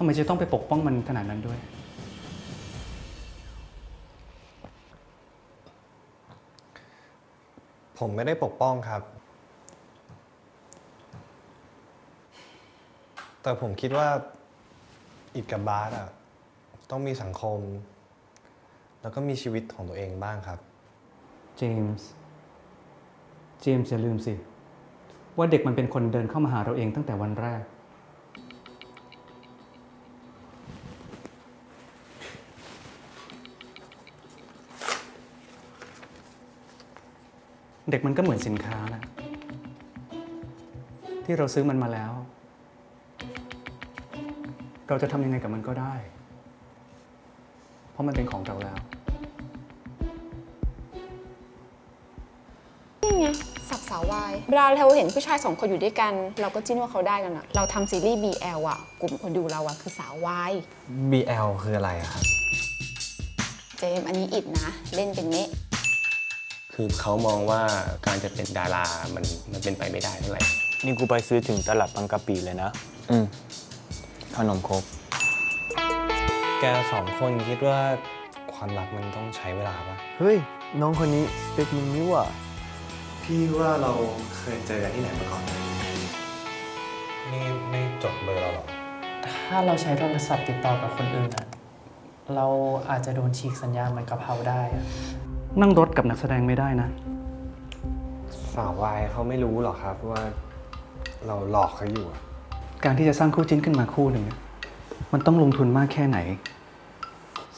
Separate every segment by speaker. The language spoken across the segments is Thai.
Speaker 1: ทำไมจะต้องไปปกป้องมันขนาดนั้นด้วย
Speaker 2: ผมไม่ได้ปกป้องครับ แต่ผมคิดว่าอิดกับบาสอะต้องมีสังคม แล้วก็มีชีวิตของตัวเองบ้างครับ
Speaker 1: เจมส์ เจมส์อย่าลืมสิ ว่าเด็กมันเป็นคนเดินเข้ามาหาเราเองตั้งแต่วันแรก เด็กมันก็เหมือนสินค้านะที่เราซื้อมันมาแล้ว เราจะทำยังไงกับมันก็ได้ เพราะมันเป็นของเราแล้ว
Speaker 3: นี่ไง สับสาววายเวลาเราเห็นผู้ชายสองคนอยู่ด้วยกัน เราก็จิ้นว่าเขาได้กันอะเราทำซีรีส์ BL อะกลุ่มคนดูเราอะคือสาววาย
Speaker 2: BL คืออะไรอะครับ
Speaker 3: เจมส์อันนี้อิดนะ เล่นเป็นเนะ
Speaker 4: คือเขามองว่าการจะเป็นดารามันมันเป็นไปไม่ได้เท่าไหร่
Speaker 5: นี่กูไปซื้อถึงตลาดบางกะปิเลยนะ อืมขนมครก
Speaker 2: แกสองคนคิดว่าความรักมันต้องใช้เวลาปะ
Speaker 5: เฮ้ย น้องคนนี้สเปคมึงนี่หว่า
Speaker 2: พี่ว่าเราเคยเจอกันที่ไหนมาก่อน นี่ไม่จดเบอร์เราหรอ
Speaker 6: ถ้าเราใช้โทรศัพท์ติดต่อกับคนอื่นอะเราอาจจะโดนฉีกสัญญาเหมือนกะเพราได้อะ
Speaker 1: นั่งรถกับนักแสดงไม่ได้นะ
Speaker 2: สาววายเขาไม่รู้หรอกครับว่าเราหลอกเขาอยู่อะ
Speaker 1: การที่จะสร้างคู่จิ้นขึ้นมาคู่หนึ่งเนี่ยมันต้องลงทุนมากแค่ไหน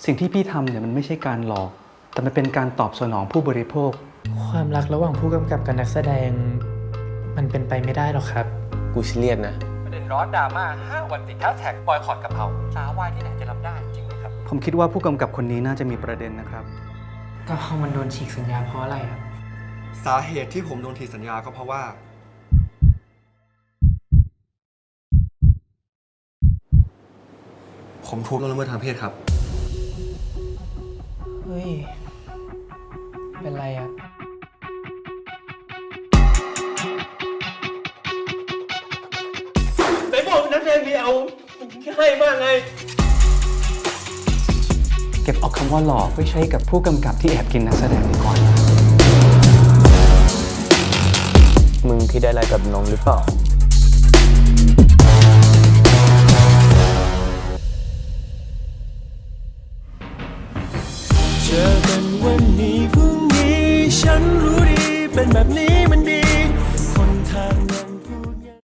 Speaker 1: สิ่งที่พี่ทำเนี่ยมันไม่ใช่การหลอก แต่มันเป็นการตอบสนองผู้บริโภค
Speaker 6: ความรักระหว่างผู้กำกับกับนักแสดง มันเป็นไปไม่ได้หรอกครับ
Speaker 4: กูเครียดนะ
Speaker 7: ประเด็นร้อนดราม่า 5 วันติดแฮชแท็กบอยคอรดกะเพราสาววายที่ไหนจะรับได้จริงไหมครับ
Speaker 1: ผมคิดว่าผู้กำกับคนนี้น่าจะมีประเด็นนะครับ
Speaker 6: กะเพรามันโดนฉีกสัญญาเพราะอะไรอะ
Speaker 8: สาเหตุที่ผมโดนถีสัญญาก็เพราะว่า ผมถูกล่วงละเมิดทางเพศครับ
Speaker 6: เฮ้ย เป็นไรอะ
Speaker 7: ไหนบอกนักแสดงมีเอาให้มากไง
Speaker 1: เก็บเอาคำว่าหลอกไว้ใช้กับผู้กำกับที่แอบกินนักแสดงดีกว่า
Speaker 5: มึงที่ได้อะไรกับน้องหรือเปล่า
Speaker 9: เจอกันวันนี้พรุ่งนี้ฉันรู้ดีเป็นแบบนี้